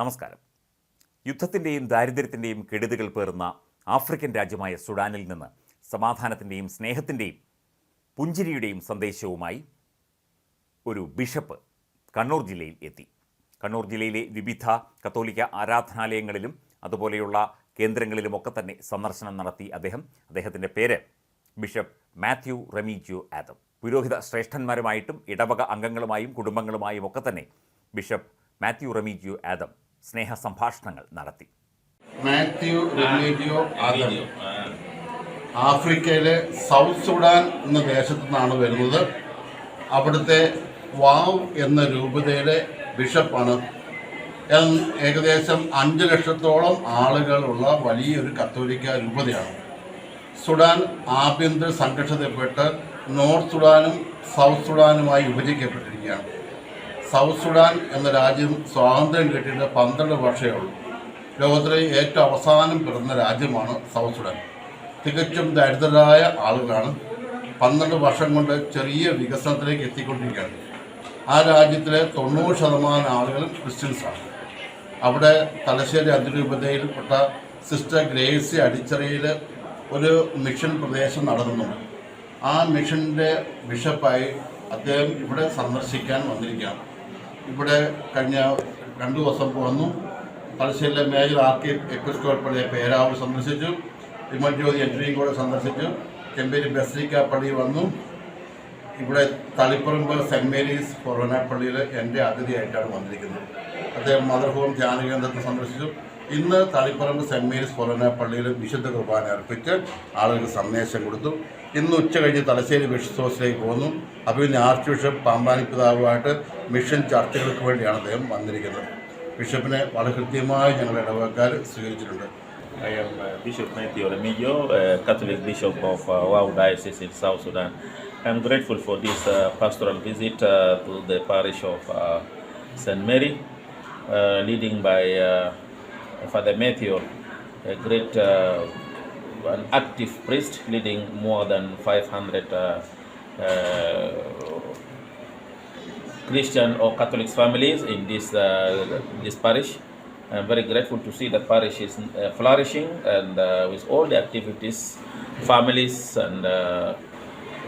നമസ്കാരം. യുദ്ധത്തിന്റെയും ദാരിദ്ര്യത്തിന്റെയും കെടുതികൾ പേറുന്ന ആഫ്രിക്കൻ രാജ്യമായ സുഡാനിൽ നിന്ന് സമാധാനത്തിന്റെയും സ്നേഹത്തിന്റെയും പുഞ്ചിരിയുടെയും സന്ദേശവുമായി ഒരു ബിഷപ്പ് കണ്ണൂർ ജില്ലയിൽ എത്തി. കണ്ണൂർ ജില്ലയിലെ വിവിധ കത്തോലിക്ക ആരാധനാലയങ്ങളിലും അതുപോലെയുള്ള കേന്ദ്രങ്ങളിലുമൊക്കെ തന്നെ സന്ദർശനം നടത്തി അദ്ദേഹം. അദ്ദേഹത്തിന്റെ പേര് ബിഷപ്പ് മാത്യു റെമീജിയോ ആദം. പുരോഹിത ശ്രേഷ്ഠന്മാരുമായിട്ടും ഇടവക അംഗങ്ങളുമായും കുടുംബങ്ങളുമായും ഒക്കെ തന്നെ ബിഷപ്പ് മാത്യു റെമീജിയോ ആദം സ്നേഹ സംഭാഷണങ്ങൾ നടത്തി. മാത്യു റെമീഡിയോ ആദം ആഫ്രിക്കയിലെ സൗത്ത് സുഡാൻ എന്ന ദേശത്തു നിന്നാണ് വരുന്നത്. അവിടുത്തെ വാവ് എന്ന രൂപതയുടെ ബിഷപ്പാണ്. ഏകദേശം അഞ്ച് ലക്ഷത്തോളം ആളുകളുള്ള വലിയൊരു കത്തോലിക്ക രൂപതയാണ്. സുഡാൻ ആഭ്യന്തര സംഘർഷത്തിൽപ്പെട്ട് നോർത്ത് സുഡാനും സൗത്ത് സുഡാനുമായി വിഭജിക്കപ്പെട്ടിരിക്കുകയാണ്. സൗത്ത് സുഡാൻ എന്ന രാജ്യം സ്വാതന്ത്ര്യം കിട്ടിയിട്ട് പന്ത്രണ്ട് വർഷമേ ഉള്ളൂ. ലോകത്തിലെ ഏറ്റവും അവസാനം പിറന്ന രാജ്യമാണ് സൗത്ത് സുഡാൻ. തികച്ചും ദരിദ്രരായ ആളുകളാണ് പന്ത്രണ്ട് വർഷം കൊണ്ട് ചെറിയ വികസനത്തിലേക്ക് എത്തിക്കൊണ്ടിരിക്കുകയാണ്. ആ രാജ്യത്തിലെ തൊണ്ണൂറ് ശതമാനം ആളുകളും ക്രിസ്ത്യൻസാണ് അവിടെ തലശ്ശേരി അതിരൂപതയിൽപ്പെട്ട സിസ്റ്റർ ഗ്രേസി അടിച്ചറയിൽ ഒരു മിഷൻ പ്രദേശം നടത്തുന്നുണ്ട് ആ മിഷന്റെ ബിഷപ്പായി അദ്ദേഹം ഇവിടെ സന്ദർശിക്കാൻ വന്നിരിക്കുകയാണ്. ഇവിടെ കഴിഞ്ഞ രണ്ടു ദിവസം വന്നു. തലശ്ശേരിയിലെ മേജർ ആർക്കി എപ്പിസ്കോൾ പള്ളിയെ പേരാവ് സന്ദർശിച്ചു. വിമൽജ്യോതി എഞ്ചിനീയറിംഗ് കോളേജ് സന്ദർശിച്ചു. ചെമ്പേരി ബസ്രിക്ക പള്ളി വന്നു. ഇവിടെ തളിപ്പറമ്പ് സെന്റ് മേരീസ് കൊറോന പള്ളിയിൽ എന്റെ അതിഥിയായിട്ടാണ് വന്നിരിക്കുന്നത്. അദ്ദേഹം മദർ ഹോം ധ്യാന കേന്ദ്രത്തെ സന്ദർശിച്ചു. ഇന്ന് തളിപ്പറമ്പ് സെന്റ് മേരീസ് കൊറോന പള്ളിയിൽ വിശുദ്ധ കുർബാന അർപ്പിച്ച് ആളുകൾക്ക് സന്ദേശം കൊടുത്തു ഇന്ന് ഉച്ച കഴിഞ്ഞ് തലശ്ശേരി ബിഷപ്പ് ഹൗസിലേക്ക് പോന്നു അപ്പോൾ ഇന്ന് ആർച്ച് ബിഷപ്പ് പാമ്പാനി പിതാവുമായിട്ട് മിഷൻ ചർച്ചകൾക്ക് വേണ്ടിയാണ് അദ്ദേഹം വന്നിരിക്കുന്നത് ബിഷപ്പിനെ വളരെ കൃത്യമായി ഞങ്ങളുടെ ഇടവക്കാർ സ്വീകരിച്ചിട്ടുണ്ട് I am uh, Bishop Matthew Remigio, uh, Catholic Bishop of uh, Wau Diocese in South Sudan. I'm grateful for this uh, pastoral visit uh, to the parish of uh, St. Mary, uh, leading by uh, Father Matthew, a great, uh, an active priest leading more than 500 uh, uh, Christian or Catholic families in this uh, this parish. I'm very grateful to see that parish is uh, flourishing and uh, with all the activities, families and uh,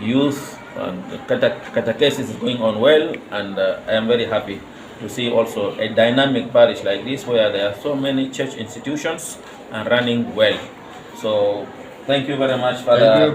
youth and cate- catechesis is going on well. And uh, I am very happy to see also a dynamic parish like this where there are so many church institutions and running well. So thank you very much, Father. You.